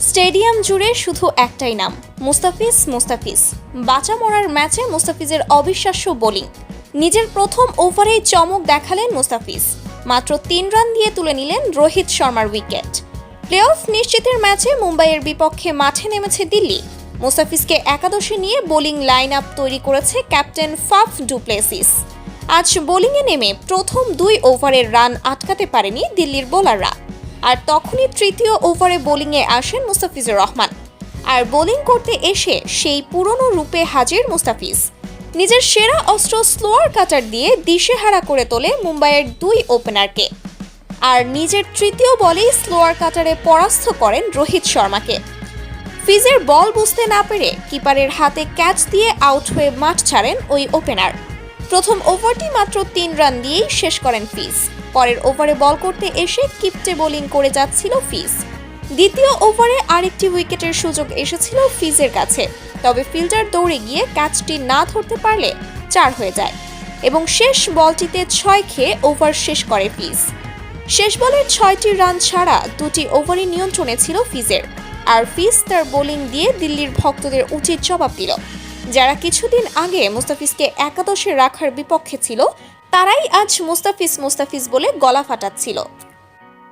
Stadium জুড়ে শুধু একটাই নাম, মুস্তাফিজ মুস্তাফিজ। বাঁচা মরার ম্যাচে মুস্তাফিজের অবিশ্বাস্য বোলিং। নিজের প্রথম ওভারেই চমক দেখালেন মুস্তাফিজ। মাত্র তিন রান দিয়ে তুলে নিলেন রোহিত শর্মার উইকেট। প্লে অফ নিশ্চিতের ম্যাচে মুম্বাইয়ের বিপক্ষে মাঠে নেমেছে দিল্লি। মুস্তাফিজকে একাদশে নিয়ে বোলিং লাইন আপ তৈরি করেছে ক্যাপ্টেন ফাফ ডুপ্লেসিস। আজ বোলিংয়ে নেমে প্রথম দুই ওভারের রান আটকাতে পারেনি দিল্লির বোলাররা। আর তখনই তৃতীয় ওভারে বোলিংয়ে আসেন মুস্তাফিজুর রহমান। আর বোলিং করতে এসে সেই পুরনো রূপে হাজির মুস্তাফিজ। নিজের সেরা অস্ত্র স্লোয়ার কাটার দিয়ে দিশেহারা করে তোলে মুম্বাইয়ের দুই ওপেনারকে। আর নিজের তৃতীয় বলেই স্লোয়ার কাটারে পরাস্ত করেন রোহিত শর্মাকে। ফিজের বল বুঝতে না পেরে কিপারের হাতে ক্যাচ দিয়ে আউট হয়ে মাঠ ছাড়েন ওই ওপেনার। প্রথম ওভারটি মাত্র তিন রান দিয়েই শেষ করেন ফিজ পরের ওভারে বল করতে এসে কিপটে বোলিং করে যাচ্ছিল ফিজ দ্বিতীয় ওভারে আরেকটি উইকেটের সুযোগ এসেছিল ফিজের কাছে, তবে ফিল্ডার দৌড়ে গিয়ে ক্যাচটি না ধরতে পারলে চার হয়ে যায়। এবং শেষ বলটিতে ছয় খেয়ে ওভার শেষ করে ফিজ শেষ বলের ছয়টি রান ছাড়া দুটি ওভারই নিয়ন্ত্রণে ছিল ফিজের আর ফিজ তার বোলিং দিয়ে দিল্লির ভক্তদের উচিত জবাব দিল। যারা কিছুদিন আগে মুস্তাফিজকে একাদশে রাখার বিপক্ষে ছিল, তারাই আজ মুস্তাফিজ মুস্তাফিজ বলে গলা ফাটাচ্ছিল।